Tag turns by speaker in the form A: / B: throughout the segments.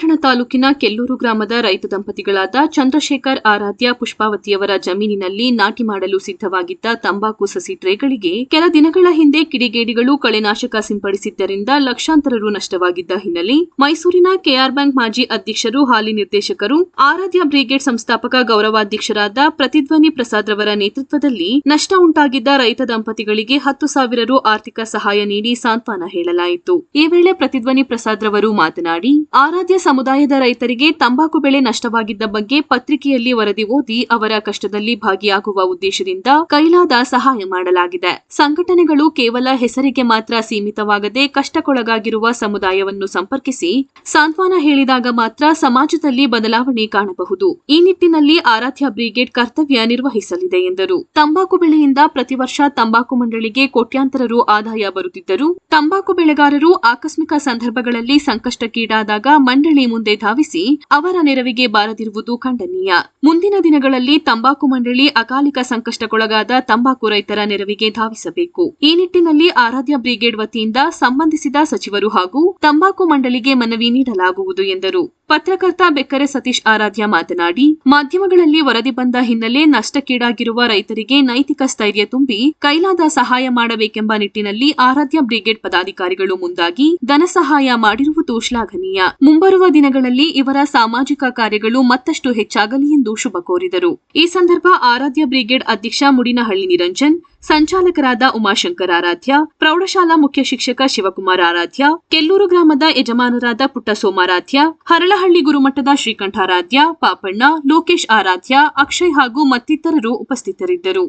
A: ಪಿರಿಯಾಪಟ್ಟಣ ತಾಲೂಕಿನ ಕೆಲ್ಲೂರು ಗ್ರಾಮದ ರೈತ ದಂಪತಿಗಳಾದ ಚಂದ್ರಶೇಖರ್ ಆರಾಧ್ಯ ಪುಷ್ಪಾವತಿಯವರ ಜಮೀನಿನಲ್ಲಿ ನಾಟಿ ಮಾಡಲು ಸಿದ್ಧವಾಗಿದ್ದ ತಂಬಾಕು ಸಸಿ ಟ್ರೇಗಳಿಗೆ ಕೆಲ ದಿನಗಳ ಹಿಂದೆ ಕಿಡಿಗೇಡಿಗಳು ಕಳೆನಾಶಕ ಸಿಂಪಡಿಸಿದ್ದರಿಂದ ಲಕ್ಷಾಂತರ ರು ನಷ್ಟವಾಗಿದ್ದ ಹಿನ್ನೆಲೆ ಮೈಸೂರಿನ ಕೆಆರ್ ಬ್ಯಾಂಕ್ ಮಾಜಿ ಅಧ್ಯಕ್ಷರು, ಹಾಲಿ ನಿರ್ದೇಶಕರು, ಆರಾಧ್ಯ ಬ್ರಿಗೇಡ್ ಸಂಸ್ಥಾಪಕ ಗೌರವಾಧ್ಯಕ್ಷರಾದ ಪ್ರತಿಧ್ವನಿ ಪ್ರಸಾದ್ ರವರ ನೇತೃತ್ವದಲ್ಲಿ ನಷ್ಟ ಉಂಟಾಗಿದ್ದ ರೈತ ದಂಪತಿಗಳಿಗೆ ಹತ್ತು ಸಾವಿರ ರು ಆರ್ಥಿಕ ಸಹಾಯ ನೀಡಿ ಸಾಂತ್ವನ ಹೇಳಲಾಯಿತು. ಈ ವೇಳೆ ಪ್ರತಿಧ್ವನಿ ಪ್ರಸಾದ್ ರವರು ಮಾತನಾಡಿ, ಆರಾಧ್ಯ ಸಮುದಾಯದ ರೈತರಿಗೆ ತಂಬಾಕು ಬೆಳೆ ನಷ್ಟವಾಗಿದ್ದ ಬಗ್ಗೆ ಪತ್ರಿಕೆಯಲ್ಲಿ ವರದಿ ಓದಿ ಅವರ ಕಷ್ಟದಲ್ಲಿ ಭಾಗಿಯಾಗುವ ಉದ್ದೇಶದಿಂದ ಕೈಲಾದ ಸಹಾಯ ಮಾಡಲಾಗಿದೆ. ಸಂಘಟನೆಗಳು ಕೇವಲ ಹೆಸರಿಗೆ ಮಾತ್ರ ಸೀಮಿತವಾಗದೆ ಕಷ್ಟಕ್ಕೊಳಗಾಗಿರುವ ಸಮುದಾಯವನ್ನು ಸಂಪರ್ಕಿಸಿ ಸಾಂತ್ವನ ಹೇಳಿದಾಗ ಮಾತ್ರ ಸಮಾಜದಲ್ಲಿ ಬದಲಾವಣೆ ಕಾಣಬಹುದು. ಈ ನಿಟ್ಟಿನಲ್ಲಿ ಆರಾಧ್ಯ ಬ್ರಿಗೇಡ್ ಕರ್ತವ್ಯ ನಿರ್ವಹಿಸಲಿದೆ ಎಂದರು. ತಂಬಾಕು ಬೆಳೆಯಿಂದ ಪ್ರತಿ ವರ್ಷ ತಂಬಾಕು ಮಂಡಳಿಗೆ ಕೋಟ್ಯಾಂತರ ರು ಆದಾಯ ಬರುತ್ತಿದ್ದರೂ ತಂಬಾಕು ಬೆಳೆಗಾರರು ಆಕಸ್ಮಿಕ ಸಂದರ್ಭಗಳಲ್ಲಿ ಸಂಕಷ್ಟಕ್ಕೀಡಾದಾಗ ಮಂಡಳಿ ಮುಂದೆ ಧಾವಿಸಿ ಅವರ ನೆರವಿಗೆ ಬಾರದಿರುವುದು ಖಂಡನೀಯ. ಮುಂದಿನ ದಿನಗಳಲ್ಲಿ ತಂಬಾಕು ಮಂಡಳಿ ಅಕಾಲಿಕ ಸಂಕಷ್ಟಕ್ಕೊಳಗಾದ ತಂಬಾಕು ರೈತರ ನೆರವಿಗೆ ಧಾವಿಸಬೇಕು. ಈ ನಿಟ್ಟಿನಲ್ಲಿ ಆರಾಧ್ಯ ಬ್ರಿಗೇಡ್ ವತಿಯಿಂದ ಸಂಬಂಧಿಸಿದ ಸಚಿವರು ಹಾಗೂ ತಂಬಾಕು ಮಂಡಳಿಗೆ ಮನವಿ ನೀಡಲಾಗುವುದು ಎಂದರು. ಪತ್ರಕರ್ತ ಬೆಕ್ಕರೆ ಸತೀಶ್ ಆರಾಧ್ಯ ಮಾತನಾಡಿ, ಮಾಧ್ಯಮಗಳಲ್ಲಿ ವರದಿ ಬಂದ ಹಿನ್ನೆಲೆ ನಷ್ಟಕ್ಕೀಡಾಗಿರುವ ರೈತರಿಗೆ ನೈತಿಕ ಸ್ಥೈರ್ಯ ತುಂಬಿ ಕೈಲಾದ ಸಹಾಯ ಮಾಡಬೇಕೆಂಬ ನಿಟ್ಟಿನಲ್ಲಿ ಆರಾಧ್ಯ ಬ್ರಿಗೇಡ್ ಪದಾಧಿಕಾರಿಗಳು ಮುಂದಾಗಿ ಧನ ಸಹಾಯ ಮಾಡಿರುವುದು ಶ್ಲಾಘನೀಯ. ಮುಂಬರುವ ದಿನಗಳಲ್ಲಿ ಇವರ ಸಾಮಾಜಿಕ ಕಾರ್ಯಗಳು ಮತ್ತಷ್ಟು ಹೆಚ್ಚಾಗಲಿ ಎಂದು ಶುಭ ಕೋರಿದರು. ಈ ಸಂದರ್ಭ ಆರಾಧ್ಯ ಬ್ರಿಗೇಡ್ ಅಧ್ಯಕ್ಷ ಮುಡಿನಹಳ್ಳಿ ನಿರಂಜನ್, ಸಂಚಾಲಕರಾದ ಉಮಾಶಂಕರ್ ಆರಾಧ್ಯ, ಪ್ರೌಢಶಾಲಾ ಮುಖ್ಯ ಶಿಕ್ಷಕ ಶಿವಕುಮಾರ್ ಆರಾಧ್ಯ, ಕೆಲ್ಲೂರು ಗ್ರಾಮದ ಯಜಮಾನರಾದ ಪುಟ್ಟ ಸೋಮಾರಾಧ್ಯ ಹರಳಹಳ್ಳಿ ಗುರುಮಠದ ಶ್ರೀಕಂಠಾರಾಧ್ಯ ಪಾಪಣ್ಣ, ಲೋಕೇಶ್ ಆರಾಧ್ಯ, ಅಕ್ಷಯ್ ಹಾಗೂ ಮತ್ತಿತರರು ಉಪಸ್ಥಿತರಿದ್ದರು.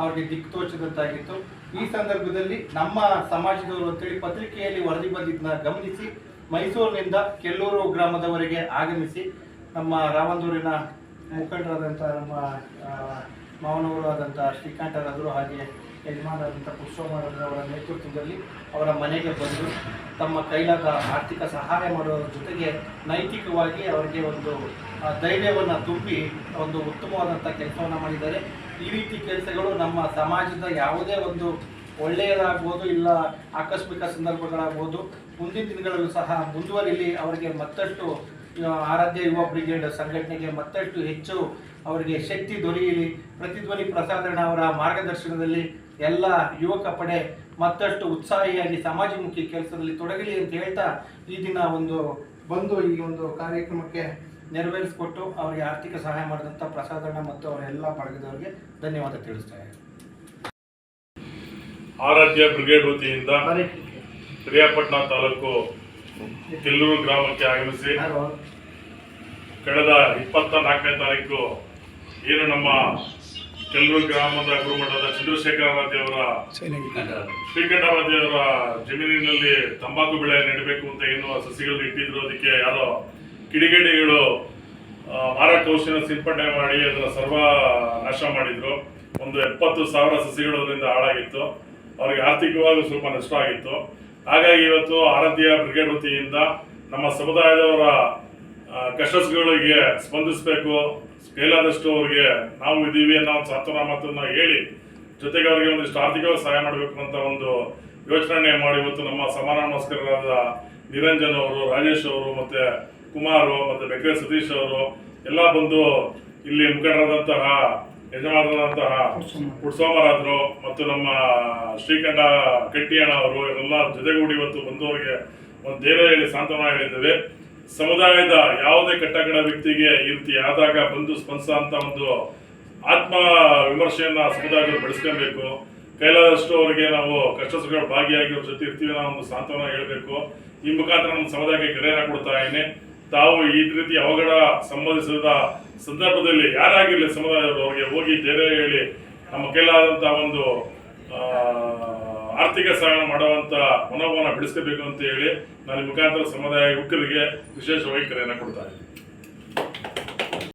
B: ಅವರಿಗೆ ದಿಕ್ಕು ತೋಚದಂತಾಗಿತ್ತು ಈ ಸಂದರ್ಭದಲ್ಲಿ ನಮ್ಮ ಸಮಾಜದವರು ಅಂತೇಳಿ ಪತ್ರಿಕೆಯಲ್ಲಿ ವರದಿ ಬಂದಿದ್ದನ್ನ ಗಮನಿಸಿ, ಮೈಸೂರಿನಿಂದ ಕೆಲ್ಲೂರು ಗ್ರಾಮದವರೆಗೆ ಆಗಮಿಸಿ, ನಮ್ಮ ರಾವಂದೂರಿನ ಮುಖಂಡರಾದಂಥ ನಮ್ಮ ಮಾವನವರು ಆದಂಥ ಶ್ರೀಕಾಂತರಾದರು ಹಾಗೆ ಯಜಮಾನರಾದಂಥ ಪುಷ್ಪಮಾರವರ ನೇತೃತ್ವದಲ್ಲಿ ಅವರ ಮನೆಗೆ ಬಂದು ತಮ್ಮ ಕೈಲಾದ ಆರ್ಥಿಕ ಸಹಾಯ ಮಾಡುವುದರ ಜೊತೆಗೆ ನೈತಿಕವಾಗಿ ಅವರಿಗೆ ಒಂದು ಧೈರ್ಯವನ್ನು ತುಂಬಿ ಒಂದು ಉತ್ತಮವಾದಂಥ ಕೆಲಸವನ್ನು ಮಾಡಿದ್ದಾರೆ. ಈ ರೀತಿ ಕೆಲಸಗಳು ನಮ್ಮ ಸಮಾಜದ ಯಾವುದೇ ಒಂದು ಒಳ್ಳೆಯದಾಗ್ಬೋದು ಇಲ್ಲ ಆಕಸ್ಮಿಕ ಸಂದರ್ಭಗಳಾಗ್ಬೋದು, ಮುಂದಿನ ದಿನಗಳಲ್ಲೂ ಸಹ ಮುಂದುವರಿಲಿ, ಅವರಿಗೆ ಮತ್ತಷ್ಟು ಆರಾಧ್ಯ ಯುವ ಬ್ರಿಗೇಡ್ ಸಂಘಟನೆಗೆ ಮತ್ತಷ್ಟು ಹೆಚ್ಚು ಅವರಿಗೆ ಶಕ್ತಿ ದೊರೆಯಲಿ. ಪ್ರತಿಧ್ವನಿ ಪ್ರಸಾದರಣ ಅವರ ಮಾರ್ಗದರ್ಶನದಲ್ಲಿ ಎಲ್ಲ ಯುವಕ ಪಡೆ ಮತ್ತಷ್ಟು ಉತ್ಸಾಹಿಯಾಗಿ ಸಮಾಜಮುಖಿ ಕೆಲಸದಲ್ಲಿ ತೊಡಗಲಿ ಅಂತ ಹೇಳ್ತಾ ಈ ದಿನ ಒಂದು ಬಂದು ಈ ಒಂದು ಕಾರ್ಯಕ್ರಮಕ್ಕೆ ನೆರವೇರಿಸಿಕೊಟ್ಟು ಅವರಿಗೆ ಆರ್ಥಿಕ ಸಹಾಯ ಮಾಡಿದಂಥ ಪ್ರಸಾದಣ್ಣ ಮತ್ತು ಅವರೆಲ್ಲ ಬಳಗದವರಿಗೆ ಧನ್ಯವಾದ ತಿಳಿಸ್ತಾ ಇದ್ದಾರೆ
C: ಆರಾಧ್ಯ ಬ್ರಿಗೇಡ್ ವತಿಯಿಂದ ಪಿರಿಯಾಪಟ್ಟಣ ತಾಲೂಕು ಕೆಲ್ಲೂರು ಗ್ರಾಮಕ್ಕೆ ಆಗಮಿಸಿ ಕಳೆದ ಇಪ್ಪತ್ತ ನಾಲ್ಕನೇ ತಾರೀಕು ಏನು ನಮ್ಮ ಕೆಲ್ಲೂರು ಗ್ರಾಮದ ಗುರುಮಠದ ಚಂದ್ರಶೇಖರವಾದಿಯವರ ಶ್ರೀಕಂಠವಾದಿಯವರ ಜಮೀನಿನಲ್ಲಿ ತಂಬಾಕು ಬೆಳೆ ನೆಡಬೇಕು ಅಂತ ಏನು ಸಸಿಗಳು ಇಟ್ಟಿದ್ರು. ಅದಕ್ಕೆ ಯಾರೋ ಕಿಡಿಗೇಡಿಗಳು ಮಾರಕ ಸಿಂಪಡಣೆ ಮಾಡಿ, ಅದನ್ನ ಸರ್ವ ನಾಶ ಮಾಡಿದ್ರು. ಒಂದು ಎಪ್ಪತ್ತು ಸಾವಿರ ಸಸಿಗಳು ಹಾಳಾಗಿತ್ತು. ಅವರಿಗೆ ಆರ್ಥಿಕವಾಗಿ ಸ್ವಲ್ಪ ನಷ್ಟ ಆಗಿತ್ತು. ಹಾಗಾಗಿ ಇವತ್ತು ಆರಾಧ್ಯ ಬ್ರಿಗೇಡ್ ವತಿಯಿಂದ ನಮ್ಮ ಸಮುದಾಯದವರ ಕಷ್ಟಗಳಿಗೆ ಸ್ಪಂದಿಸಬೇಕು. ಕೈಲಾದಷ್ಟು ಅವರಿಗೆ ನಾವು ಇದ್ದೀವಿ ಅನ್ನೋ ಒಂದು ಸಾಂತ್ವನ ಮಾತನ್ನ ಹೇಳಿ, ಜೊತೆಗೆ ಅವರಿಗೆ ಒಂದಿಷ್ಟು ಆರ್ಥಿಕವಾಗಿ ಸಹಾಯ ಮಾಡಬೇಕು ಅಂತ ಒಂದು ಯೋಚನೆ ಮಾಡಿ ಇವತ್ತು ನಮ್ಮ ಸಮಾನಮಸ್ಕರರಾದ ನಿರಂಜನ್ ಅವರು, ರಾಜೇಶ್ ಅವರು, ಮತ್ತೆ ಕುಮಾರ್, ಮತ್ತೆ ಬೆಕ್ಕರೆ ಸತೀಶ್ ಅವರು ಎಲ್ಲ ಬಂದು ಇಲ್ಲಿ ಮುಖಂಡರಾದಂತಹ ಯಜಮಾನರಾದಂತಹ ಪುಟ್ಸೋಮರಾದ್ರು ಮತ್ತು ನಮ್ಮ ಶ್ರೀಕಂಠ ಕಟ್ಟಿಯಣ್ಣ ಅವರು ಇವರೆಲ್ಲ ಜೊತೆಗೂಡಿ ಇವತ್ತು ಬಂದವರಿಗೆ ಒಂದು ದೇವರ ಹೇಳಿ ಸಾಂತ್ವನ ಹೇಳಿದ್ದೇವೆ ಸಮುದಾಯದ ಯಾವುದೇ ಕಟ್ಟಕಡ ವ್ಯಕ್ತಿಗೆ ಈ ರೀತಿ ಆದಾಗ ಬಂದು ಸ್ಪಂದಿಸ ಅಂತ ಒಂದು ಆತ್ಮ ವಿಮರ್ಶೆಯನ್ನ ಸಮುದಾಯದಲ್ಲಿ ಬೆಳೆಸ್ಕೊಬೇಕು ಕೈಲಾದಷ್ಟು ಅವರಿಗೆ ನಾವು ಕಷ್ಟ ಸುಖಗಳು ಭಾಗಿಯಾಗಿ ಅವ್ರ ಜೊತೆ ಇರ್ತೀವಿ ಅನ್ನೋ ಒಂದು ಸಾಂತ್ವನ ಹೇಳಬೇಕು. ಈ ಮುಖಾಂತರ ನಮ್ಮ ಸಮುದಾಯಕ್ಕೆ ಕರೆಯನ್ನ ಕೊಡ್ತಾ ಇದ್ದೀನಿ. ತಾವು ಈ ರೀತಿ ಅವಘಡ ಸಂಬಂಧಿಸಿದ ಸಂದರ್ಭದಲ್ಲಿ ಯಾರಾಗಿರಲಿ ಸಮುದಾಯದವರು ಅವರಿಗೆ ಹೋಗಿ ಧೈರ್ಯ ಹೇಳಿ ನಮ್ಮ ಕೈಲಾದಂಥ ಒಂದು ಆರ್ಥಿಕ ಸಹಾಯ ಮಾಡುವಂತ ಮನೋಭಾವನ ಬಿಡಿಸಬೇಕು ಅಂತ ಹೇಳಿ ನಾನು ಮುಖಾಂತರ ಸಮುದಾಯ ಯುವಕರಿಗೆ ವಿಶೇಷವಾಗಿ ಕರೆಯನ್ನು ಕೊಡ್ತಾ